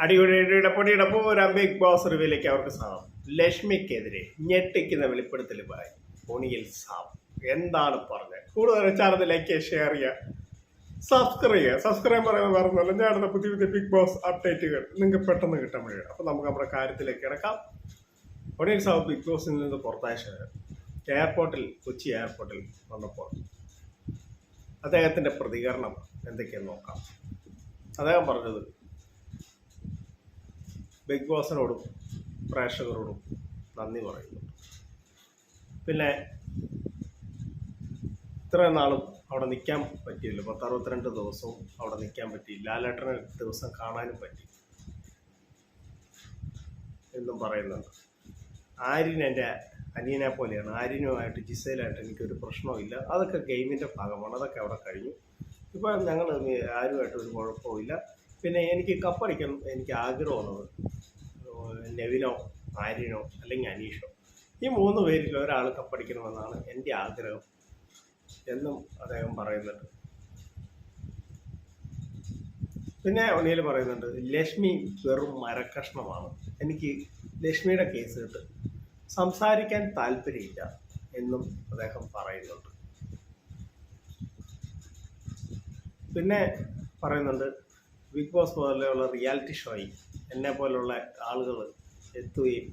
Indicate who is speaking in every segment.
Speaker 1: അടിപൊളിയുടെ പൊടിയുടെ പോരാൻ big boss റിവ്യൂലേക്ക് അവർക്ക് സാധനം ലക്ഷ്മിക്കെതിരെ ഞെട്ടിക്കുന്ന വെളിപ്പെടുത്തലുമായി പൊണിയിൽ സാം. എന്താണ് പറഞ്ഞത്? കൂടുതൽ ചാനൽ ലൈക്ക് ഷെയർ ചെയ്യുക. സബ്സ്ക്രൈബ് ചെയ്യുക. സബ്സ്ക്രൈബ് പറയുന്നത് പറഞ്ഞല്ലോ ഞാനുള്ള പുതിയ പുതിയ ബിഗ് ബോസ് അപ്ഡേറ്റുകൾ നിങ്ങൾക്ക് പെട്ടെന്ന് കിട്ടാൻ വേണ്ടി അപ്പോൾ നമുക്ക് നമ്മുടെ കാര്യത്തിലേക്ക് കിടക്കാം. ഒണിയിൽ സാവ് ബിഗ് ബോസിൽ നിന്ന് പുറത്തായ എയർപോർട്ടിൽ കൊച്ചി എയർപോർട്ടിൽ വന്നപ്പോൾ അദ്ദേഹത്തിന്റെ പ്രതികരണം എന്തൊക്കെയെന്ന് നോക്കാം. അദ്ദേഹം പറഞ്ഞത് ബിഗ് ബോസിനോടും പ്രേക്ഷകരോടും നന്ദി പറയുന്നു. പിന്നെ ഇത്രയും നാളും അവിടെ നിൽക്കാൻ പറ്റിയില്ല. പത്തറുപത്തിരണ്ട് ദിവസവും അവിടെ നിൽക്കാൻ പറ്റി ലാലേട്ടനെ ദിവസം കാണാനും പറ്റി. എന്നും പറയുന്നുണ്ട്. ആര്യൻ എന്റെ അനിയനെ പോലെയാണ്. ആര്യനുമായിട്ട് ജിസയിലായിട്ട് എനിക്കൊരു പ്രശ്നവുമില്ല. അതൊക്കെ ഗെയിമിന്റെ ഭാഗമാണ്. അതൊക്കെ അവിടെ കഴിഞ്ഞു. ഇപ്പോൾ ഞങ്ങൾ ആരുമായിട്ട് ഒരു കുഴപ്പമില്ല പിന്നെ എനിക്ക് കപ്പടിക്കണം എനിക്ക് ആഗ്രഹമുള്ളത് നെവിനോ ആര്യനോ അല്ലെങ്കിൽ അനീഷോ. ഈ മൂന്ന് പേരിൽ ഒരാൾ കപ്പടിക്കണമെന്നാണ് എന്റെ ആഗ്രഹം എന്നും അദ്ദേഹം പറയുന്നുണ്ട്. പിന്നെ ഒന്നിയിൽ പറയുന്നുണ്ട് ലക്ഷ്മി വെറും മരക്കഷ്ണമാണ്. എനിക്ക് ലക്ഷ്മിയുടെ കേസ് കിട്ടും സംസാരിക്കാൻ താല്പര്യമില്ല എന്നും അദ്ദേഹം പറയുന്നുണ്ട്. പിന്നെ പറയുന്നുണ്ട് ബിഗ് ബോസ് പോലെയുള്ള റിയാലിറ്റി ഷോയിൽ എന്നെ പോലുള്ള ആളുകൾ എത്തുകയും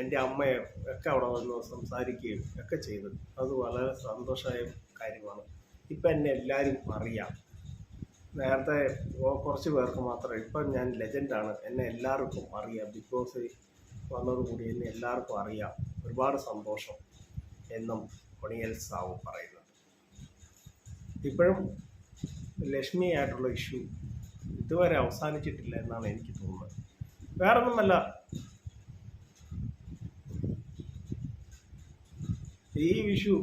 Speaker 1: എന്റെ അമ്മയെ ഒക്കെ അവിടെ വന്ന് സംസാരിക്കുകയും ഒക്കെ ചെയ്തു അത് വളരെ സന്തോഷമായ കാര്യമാണ്. ഇപ്പം എന്നെ എല്ലാവരും അറിയാം. നേരത്തെ കുറച്ച് പേർക്ക് മാത്രമേ ഇപ്പം ഞാൻ ലെജൻഡാണ് എന്നെ എല്ലാവർക്കും അറിയാം. ബിഗ് ബോസ് വന്നതോടുകൂടി എന്നെ എല്ലാവർക്കും അറിയാം. ഒരുപാട് സന്തോഷം എന്നും കൊണിയൽ സാവു പറയുന്നത്. ഇപ്പോഴും ലക്ഷ്മിയായിട്ടുള്ള ഇഷ്യൂ ഇതുവരെ അവസാനിച്ചിട്ടില്ല എന്നാണ് എനിക്ക് തോന്നുന്നത്. വേറൊന്നുമല്ല. ഈ വിഷു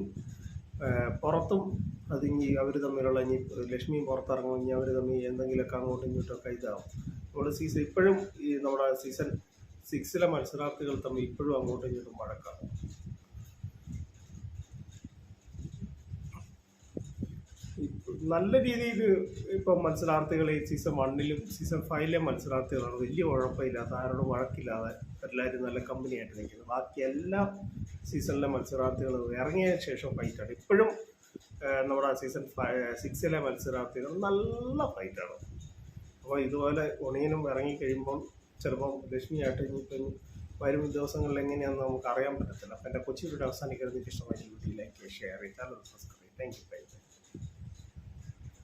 Speaker 1: പുറത്തും അത് ഇനി അവർ തമ്മിലുള്ള ഇനി ലക്ഷ്മി പുറത്തിറങ്ങും ഇനി അവർ തമ്മിൽ എന്തെങ്കിലുമൊക്കെ അങ്ങോട്ടും ഇങ്ങോട്ടൊക്കെ ഇതാവും. നമ്മുടെ സീസൺ ഇപ്പോഴും ഈ നമ്മുടെ സീസൺ സിക്സിലെ മത്സരാർത്ഥികൾ തമ്മിൽ ഇപ്പോഴും അങ്ങോട്ടും ഇങ്ങോട്ടും വഴക്കാണ് ഇപ്പ- നല്ല രീതിയിൽ ഇപ്പം മത്സരാർത്ഥികൾ സീസൺ വണ്ണിലും സീസൺ ഫൈവിലെ മത്സരാർത്ഥികളാണ്. വലിയ കുഴപ്പമില്ലാത്ത ആരോടും വഴക്കില്ലാതെ എല്ലാവരും നല്ല കമ്പനിയായിട്ട് നിൽക്കുന്നത്. ബാക്കി എല്ലാ സീസണിലെ മത്സരാർത്ഥികൾ ഇറങ്ങിയ ശേഷം ഫൈറ്റാണ് ഇപ്പോഴും നമ്മുടെ സീസൺ സിക്സിലെ മത്സരാർത്ഥികൾ നല്ല ഫൈറ്റാണ് അപ്പോൾ ഇതുപോലെ ഉണിയനും ഇറങ്ങിക്കഴിയുമ്പോൾ ചിലപ്പം ലക്ഷ്മിയായിട്ട് ഇനിയിപ്പം ഇനി വരും ദിവസങ്ങളിൽ എങ്ങനെയാണെന്ന് നമുക്ക് അറിയാൻ പറ്റത്തില്ല. അപ്പം എന്റെ കൊച്ചി അവസാനിക്കുന്നത് എനിക്ക് ഇഷ്ടമായി വീട്ടിലേക്ക് ഷെയർ ചെയ്താൽ സബ്സ്ക്രൈബ് താങ്ക് യു ബൈ